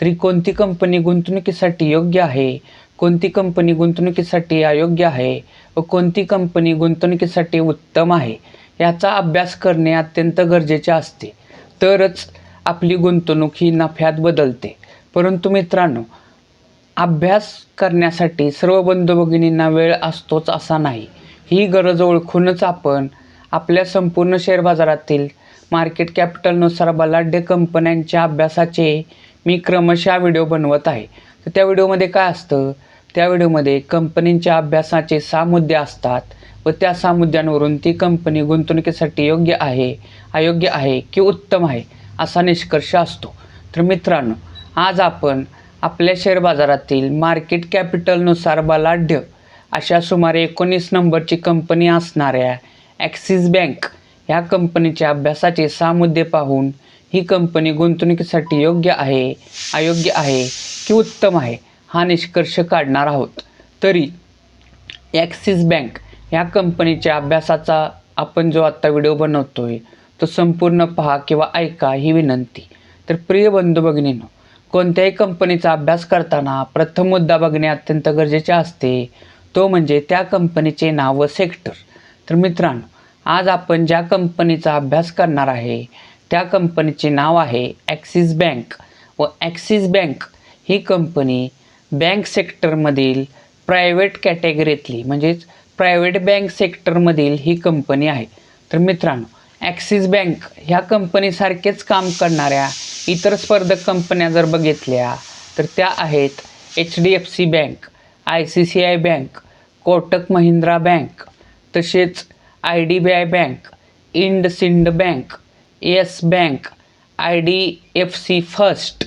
तरी कोणती कंपनी गुंतवणुकीसाठी योग्य आहे? कोणती कंपनी गुंतवणुकीसाठी अयोग्य आहे? व कोणती कंपनी गुंतवणुकीसाठी उत्तम आहे? याचा अभ्यास करणे अत्यंत गरजेचे असते. तरच आपली गुंतवणूक ही नफ्यात बदलते. परंतु मित्रांनो अभ्यास करण्यासाठी सर्व बंधू भगिनींना वेळ असतोच असा नाही. ही गरज ओळखूनच आपण आपल्या संपूर्ण शेअर बाजारातील मार्केट कॅपिटलनुसार बलाढ्य कंपन्यांच्या अभ्यासाचे मी क्रमशः व्हिडिओ बनवत आहे. तर त्या व्हिडिओमध्ये काय असतं? त्या व्हिडिओमध्ये कंपनींच्या अभ्यासाचे सहा मुद्दे असतात व त्या सहा मुद्द्यांवरून ती कंपनी गुंतवणुकीसाठी योग्य आहे अयोग्य आहे की उत्तम आहे असा निष्कर्ष असतो. तर मित्रांनो आज आपण आपल्या शेअर बाजारातील मार्केट कॅपिटलनुसार बलाढ्य अशा सुमारे एकोणीस नंबरची कंपनी असणाऱ्या ॲक्सिस बँक ह्या कंपनीच्या अभ्यासाचे सहा मुद्दे पाहून ही कंपनी गुंतवणुकीसाठी योग्य आहे अयोग्य आहे की उत्तम आहे हा निष्कर्ष काढणार आहोत. तरी ॲक्सिस बँक ह्या कंपनीच्या अभ्यासाचा आपण जो आत्ता व्हिडिओ बनवतो आहे तो संपूर्ण पहा किंवा ऐका ही विनंती. तर प्रिय बंधू भगिनीनो कोणत्याही कंपनीचा अभ्यास करताना प्रथम मुद्दा बघणे अत्यंत गरजेचे असते तो म्हणजे त्या कंपनीचे नाव व सेक्टर. तर मित्रांनो आज आपण ज्या कंपनीचा अभ्यास करणार आहे त्या कंपनीचे नाव आहे ॲक्सिस बँक व ॲक्सिस बँक ही कंपनी बँक सेक्टरमधील प्रायव्हेट कॅटेगरीतली म्हणजेच प्रायव्हेट बँक सेक्टरमधील ही कंपनी आहे. तर मित्रांनो ॲक्सिस बँक ह्या कंपनीसारखेच काम करणाऱ्या इतर स्पर्धक कंपन्या जर बघितल्या तर त्या आहेत H D F C bank I C C I bank Kotak Mahindra bank तसेच I D B I bank IndusInd bank Yes bank I D F C first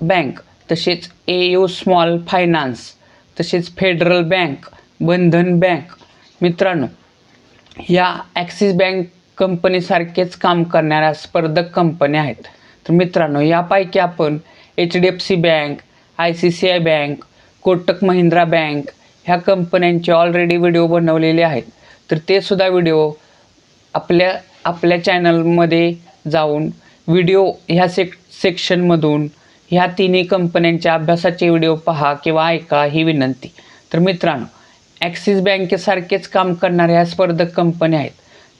bank तसेच ए यू स्मॉल फायनान्स तसेच फेडरल बँक बंधन बँक. मित्रांनो या axis bank कंपनीसारखेच काम करणाऱ्या स्पर्धक कंपन्या आहेत. तर मित्रांनो यापैकी आपण H D F C bank I C C I bank Kotak Mahindra bank ह्या कंपन्यांचे ऑलरेडी व्हिडिओ बनवलेले आहेत. तर ते सुद्धा व्हिडिओ आपल्या आपल्या चॅनलमध्ये जाऊन व्हिडिओ ह्या सेक सेक्शनमधून ह्या तिन्ही कंपन्यांच्या अभ्यासाचे व्हिडिओ पहा किंवा ऐका ही विनंती. तर मित्रांनो ॲक्सिस बँकेसारखेच काम करणाऱ्या ह्या स्पर्धक कंपन्या आहेत.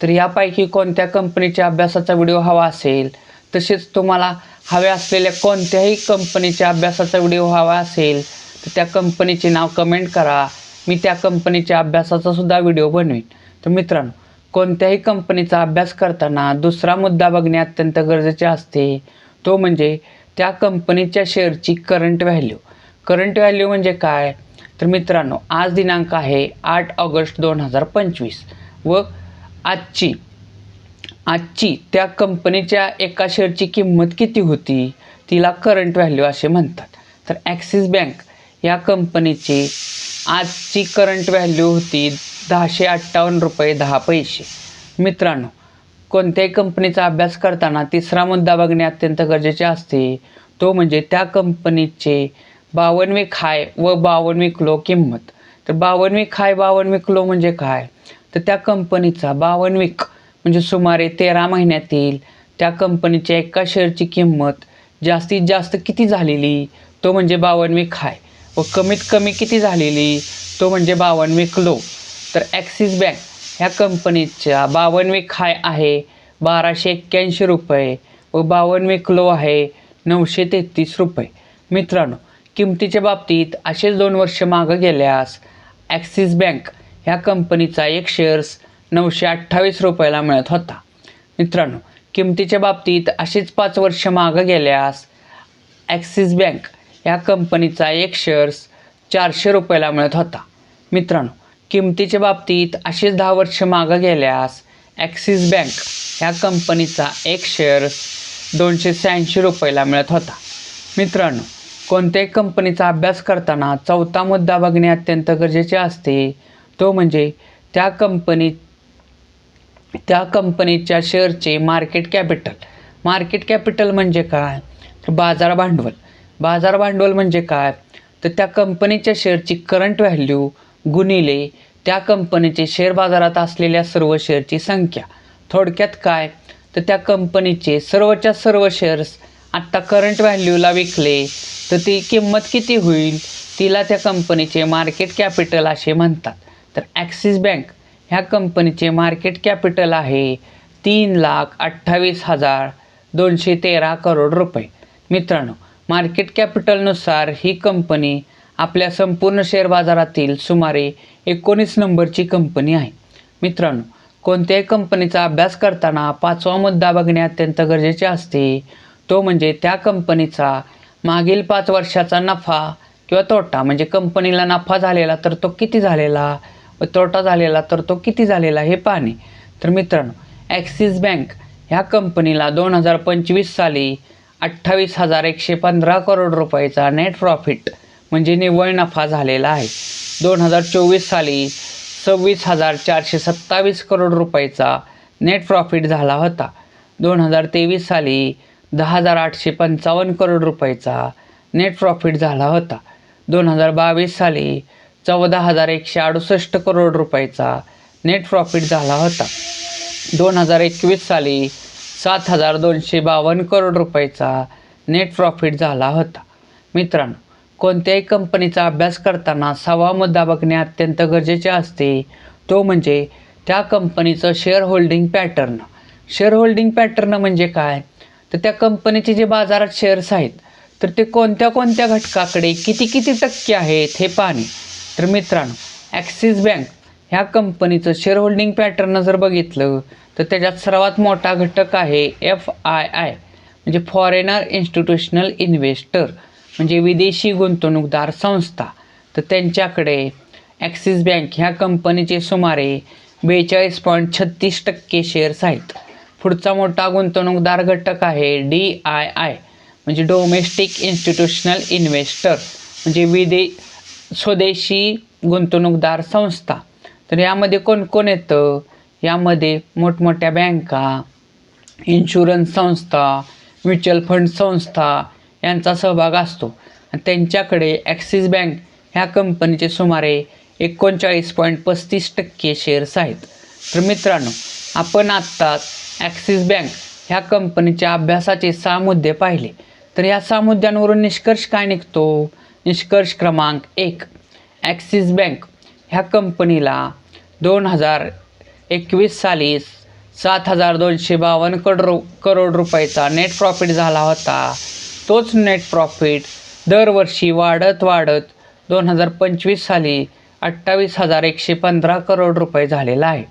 तर यापैकी कोणत्या कंपनीच्या अभ्यासाचा व्हिडिओ हवा असेल? तसेच तुम्हाला हव्या असलेल्या कोणत्याही कंपनीच्या अभ्यासाचा व्हिडिओ हवा असेल तर त्या कंपनीचे नाव कमेंट करा. मी त्या कंपनीच्या अभ्यासाचा सुद्धा व्हिडिओ बनवीन. तर मित्रांनो कोणत्याही कंपनीचा अभ्यास करताना दुसरा मुद्दा बघणे अत्यंत गरजेचे असते. तो म्हणजे त्या कंपनीच्या शेअरची करंट व्हॅल्यू करंट व्हॅल्यू म्हणजे काय? तर मित्रांनो आज दिनांक आहे आठ ऑगस्ट दोन हजार पंचवीस व आजची आजची त्या कंपनीच्या एका शेअरची किंमत किती होती? तिला करंट व्हॅल्यू असे म्हणतात. तर ॲक्सिस बँक या कंपनीची आजची करंट व्हॅल्यू होती दहाशे अठ्ठावन्न रुपये दहा पैसे. मित्रांनो कोणत्याही कंपनीचा अभ्यास करताना तिसरा मुद्दा बघणे अत्यंत गरजेचे असते. तो म्हणजे त्या कंपनीचे बावनवी खाय व बावनवी किलो किंमत. तर बावनवी खाय बावनवी किलो म्हणजे काय? तर त्या कंपनीचा बावनवीक म्हणजे सुमारे तेरा महिन्यातील त्या कंपनीच्या एका शेअरची किंमत जास्तीत जास्त किती झालेली? तो म्हणजे बावनवी खाय व कमीत कमी किती झालेली? तो म्हणजे बावनवी किलो तर ॲक्सिस बँक ह्या कंपनीच्या बावनवे खाय आहे बाराशे एक्क्याऐंशी रुपये व बावनवे क्लो आहे नऊशे तेहतीस रुपये. मित्रांनो किमतीच्या बाबतीत असेच दोन वर्ष मागं गेल्यास ॲक्सिस बँक ह्या कंपनीचा एक शेअर्स नऊशे अठ्ठावीस रुपयाला मिळत होता. मित्रांनो किमतीच्या बाबतीत अशीच पाच वर्ष मागं गेल्यास ॲक्सिस बँक ह्या कंपनीचा एक शेअर्स चारशे रुपयाला मिळत होता. मित्रांनो किमतीच्या बाबतीत अशीच दहा वर्ष मागं गेल्यास ॲक्सिस बँक ह्या कंपनीचा एक शेअर दोनशे शहाऐंशी रुपयाला मिळत होता. मित्रांनो कोणत्याही कंपनीचा अभ्यास करताना चौथा मुद्दा बघणे अत्यंत गरजेचे असते तो म्हणजे त्या कंपनीत त्या कंपनीच्या शेअरचे मार्केट कॅपिटल मार्केट कॅपिटल म्हणजे काय? तर बाजार भांडवल. बाजार भांडवल म्हणजे काय? तर त्या कंपनीच्या शेअरची करंट व्हॅल्यू गुणिले त्या कंपनीचे शेअर बाजारात असलेल्या सर्व शेअरची संख्या. थोडक्यात काय? तर त्या कंपनीचे सर्वच्या सर्व शेअर्स आत्ता करंट व्हॅल्यूला विकले तर ती किंमत किती होईल? तिला त्या कंपनीचे मार्केट कॅपिटल असे म्हणतात. तर ॲक्सिस बँक ह्या कंपनीचे मार्केट कॅपिटल आहे तीन लाख अठ्ठावीस हजार दोनशे तेरा करोड रुपये. मित्रांनो मार्केट कॅपिटलनुसार ही कंपनी आपल्या संपूर्ण शेअर बाजारातील सुमारे एकोणीस नंबरची कंपनी आहे. मित्रांनो कोणत्याही कंपनीचा अभ्यास करताना पाचवा मुद्दा बघणे अत्यंत गरजेचे असते. तो म्हणजे त्या कंपनीचा मागील पाच वर्षाचा नफा किंवा तोटा. म्हणजे कंपनीला नफा झालेला तर तो किती झालेला? व तोटा झालेला तर तो किती झालेला? हे पाहणे. तर मित्रांनो ॲक्सिस बँक ह्या कंपनीला दोन हजार पंचवीस साली अठ्ठावीस हजार एकशे पंधरा करोड रुपयाचा नेट प्रॉफिट म्हणजे निव्वळ नफा झालेला आहे. दोन हजार चोवीस साली सव्वीस हजार चारशे सत्तावीस करोड रुपयाचा नेट प्रॉफिट झाला होता. दोन हजार तेवीस साली दहा हजार आठशे पंचावन्न करोड रुपयाचा नेट प्रॉफिट झाला होता. दोन हजार बावीस साली चौदा हजार एकशे अडुसष्ट करोड रुपयाचा नेट प्रॉफिट झाला होता. दोन हजार एकवीस साली सात हजार दोनशे बावन्न करोड रुपयाचा नेट प्रॉफिट झाला होता. मित्रांनो कोणत्याही कंपनीचा अभ्यास करताना सहावा मुद्दा बघणे अत्यंत गरजेचे असते. तो म्हणजे त्या कंपनीचं share holding pattern share holding pattern म्हणजे काय? तर त्या कंपनीचे जे बाजारात शेअर्स आहेत तर ते कोणत्या कोणत्या घटकाकडे किती किती टक्के आहेत हे पाहणे. तर मित्रांनो ॲक्सिस बँक ह्या कंपनीचं शेअर होल्डिंग पॅटर्न जर बघितलं तर त्याच्यात सर्वात मोठा घटक आहे एफ आय आय म्हणजे फॉरेनर इन्स्टिट्यूशनल इन्व्हेस्टर म्हणजे विदेशी गुंतवणूकदार संस्था. तर त्यांच्याकडे ॲक्सिस बँक ह्या कंपनीचे सुमारे बेचाळीस पॉईंट छत्तीस टक्के शेअर्स आहेत. पुढचा मोठा गुंतवणूकदार घटक आहे डी आय आय म्हणजे डोमेस्टिक इन्स्टिट्यूशनल इन्व्हेस्टर म्हणजे विदे स्वदेशी गुंतवणूकदार संस्था. तर यामध्ये कोण कोण येतं? यामध्ये मोठमोठ्या बँका इन्शुरन्स संस्था म्युच्युअल फंड संस्था यांचा सहभाग असतो. आणि त्यांच्याकडे ॲक्सिस बँक ह्या कंपनीचे सुमारे एकोणचाळीस पॉईंट पस्तीस टक्के शेअर्स आहेत. तर मित्रांनो आपण आत्ताच ॲक्सिस बँक ह्या कंपनीच्या अभ्यासाचे सहा मुद्दे पाहिले. तर या सहा मुद्द्यांवरून निष्कर्ष काय निघतो? निष्कर्ष क्रमांक एक. ॲक्सिस बँक ह्या कंपनीला दोन हजार एकवीस साली सात हजार दोनशे बावन्न करोड करोड रुपयाचा नेट प्रॉफिट झाला होता. तोच नेट प्रॉफिट दरवर्षी वाढत वाढत दोन हजार पंचवीस साली अठ्ठावीस हजार एकशे पंधरा करोड रुपये झालेला आहे.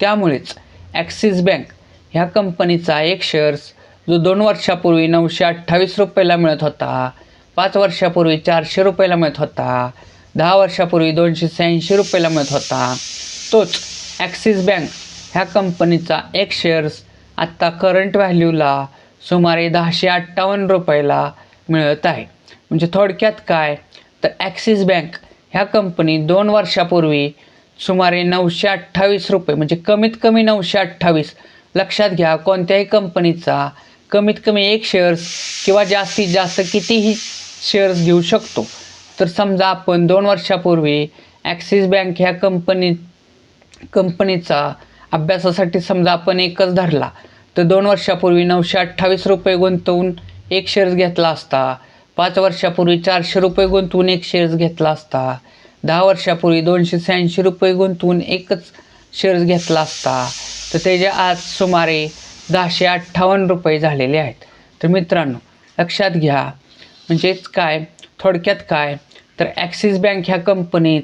त्यामुळेच ॲक्सिस बँक ह्या कंपनीचा एक शेअर्स जो दोन वर्षापूर्वी नऊशे अठ्ठावीस रुपयाला मिळत होता पाच वर्षापूर्वी चारशे रुपयाला मिळत होता दहा वर्षापूर्वी दोनशे शहाऐंशी रुपयाला मिळत होता तोच ॲक्सिस बँक ह्या कंपनीचा एक शेअर्स आत्ता करंट व्हॅल्यूला सुमारे दहाशे अठ्ठावन्न रुपयाला मिळत आहे. म्हणजे थोडक्यात काय? तर ॲक्सिस बँक ह्या कंपनी दोन वर्षापूर्वी सुमारे नऊशे अठ्ठावीस रुपये म्हणजे कमीत कमी नऊशे अठ्ठावीस लक्षात घ्या कोणत्याही कंपनीचा कमीत कमी एक शेअर्स किंवा जास्तीत जास्त कितीही शेअर्स घेऊ शकतो. तर समजा आपण दोन वर्षापूर्वी ॲक्सिस बँक ह्या कंपनी कंपनीचा अभ्यासासाठी समजा आपण एकच धरला तर दोन वर्षापूर्वी नऊशे अठ्ठावीस रुपये गुंतवून एक शेअर्स घेतला असता. पाच वर्षापूर्वी चारशे रुपये गुंतवून एक शेअर्स घेतला असता. दहा वर्षापूर्वी दोनशे शहाऐंशी रुपये गुंतवून एकच शेअर्स घेतला असता. तर त्याचे आज सुमारे दहाशे अठ्ठावन्न रुपये झालेले आहेत. तर मित्रांनो लक्षात घ्या. म्हणजेच काय? थोडक्यात काय? तर ॲक्सिस बँक ह्या कंपनीत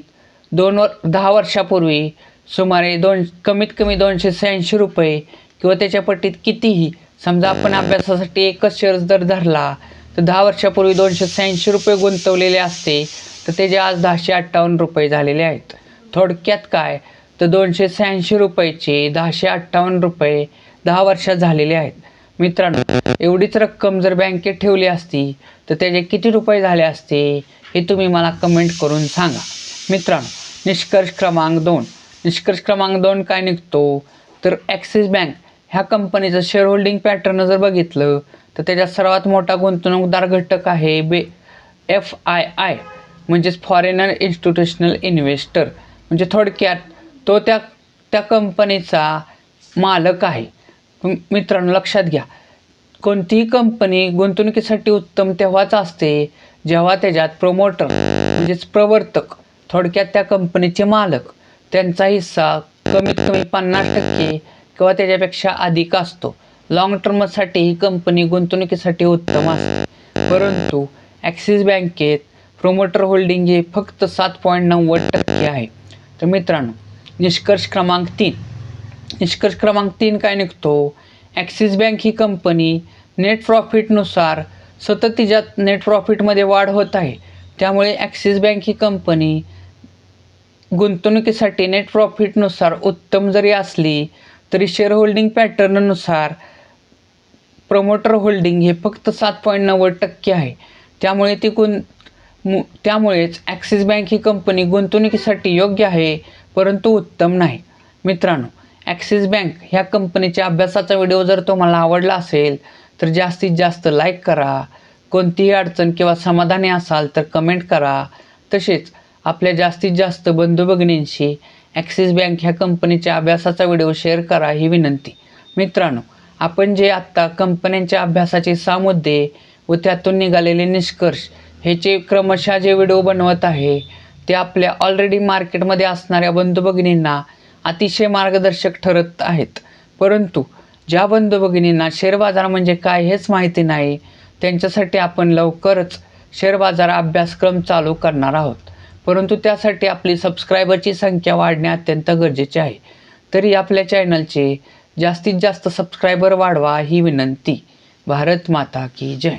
दोन वर दहा वर्षापूर्वी सुमारे दोन कमीत कमी दोनशे शहाऐंशी रुपये किंवा त्याच्या पट्टीत कितीही समजा आपण अभ्यासासाठी एकच शेअर जर धरला तर दहा वर्षापूर्वी दोनशे शहाऐंशी रुपये गुंतवलेले असते तर त्याचे आज दहाशे अठ्ठावन्न रुपये झालेले आहेत. थोडक्यात काय? तर दोनशे शहाऐंशी रुपयाचे दहाशे अठ्ठावन्न रुपये दहा वर्षात झालेले आहेत. मित्रांनो एवढीच रक्कम जर बँकेत ठेवली असती तर त्याचे किती रुपये झाले असते हे तुम्ही मला कमेंट करून सांगा. मित्रांनो निष्कर्ष क्रमांक दोन. निष्कर्ष क्रमांक दोन काय निघतो? तर ॲक्सिस बँक ह्या कंपनीचं शेअर होल्डिंग पॅटर्न जर बघितलं तर त्याच्यात सर्वात मोठा गुंतवणूकदार घटक आहे बे एफ आय आय म्हणजेच फॉरेनर इन्स्टिट्यूशनल इन्व्हेस्टर म्हणजे थोडक्यात तो त्या त्या कंपनीचा मालक आहे. मित्रांनो लक्षात घ्या कोणतीही कंपनी गुंतवणुकीसाठी उत्तम तेव्हाच असते जेव्हा त्याच्यात प्रमोटर म्हणजेच प्रवर्तक थोडक्यात त्या कंपनीचे मालक त्यांचा हिस्सा कमीत कमी पन्नास टक्के किंवा त्याच्यापेक्षा अधिक असतो. लॉंग टर्मसाठी ही कंपनी गुंतवणुकीसाठी उत्तम असते. परंतु ॲक्सिस बँकेत प्रोमोटर होल्डिंग हे फक्त सात पॉईंट नव्वद टक्के आहे. तर मित्रांनो निष्कर्ष क्रमांक तीन. निष्कर्ष क्रमांक तीन काय निघतो? ॲक्सिस बँक ही कंपनी नेट प्रॉफिटनुसार सतत तिच्यात नेट प्रॉफिटमध्ये वाढ होत आहे. त्यामुळे ॲक्सिस बँक ही कंपनी गुंतवणुकीसाठी नेट प्रॉफिटनुसार उत्तम जरी असली तरी शेअर होल्डिंग पॅटर्ननुसार प्रमोटर होल्डिंग हे फक्त सात पॉईंट नव्वद टक्के आहे. त्यामुळे ती गुं मु त्यामुळेच ॲक्सिस बँक ही कंपनी गुंतवणुकीसाठी योग्य आहे परंतु उत्तम नाही. मित्रांनो ॲक्सिस बँक ह्या कंपनीच्या अभ्यासाचा व्हिडिओ जर तुम्हाला आवडला असेल तर जास्तीत जास्त लाईक करा. कोणतीही अडचण किंवा समाधानी असाल तर कमेंट करा. तसेच आपल्या जास्तीत जास्त बंधू भगिनींशी ॲक्सिस बँक ह्या कंपनीच्या अभ्यासाचा व्हिडिओ शेअर करा ही विनंती. मित्रांनो आपण जे आत्ता कंपन्यांच्या अभ्यासाचे सहा मुद्दे व त्यातून निघालेले निष्कर्ष ह्याचे क्रमशः जे व्हिडिओ बनवत आहे ते आपल्या ऑलरेडी मार्केटमध्ये असणाऱ्या बंधू भगिनींना अतिशय मार्गदर्शक ठरत आहेत. परंतु ज्या बंधू भगिनींना शेअर बाजार म्हणजे काय हेच माहिती नाही त्यांच्यासाठी आपण लवकरच शेअर बाजार अभ्यासक्रम चालू करणार आहोत. परंतु त्यासाठी आपली सबस्क्रायबरची संख्या वाढणे अत्यंत गरजेचे आहे. तरी आपल्या चॅनलचे जास्तीत जास्त सबस्क्रायबर वाढवा ही विनंती. भारत माता की जय.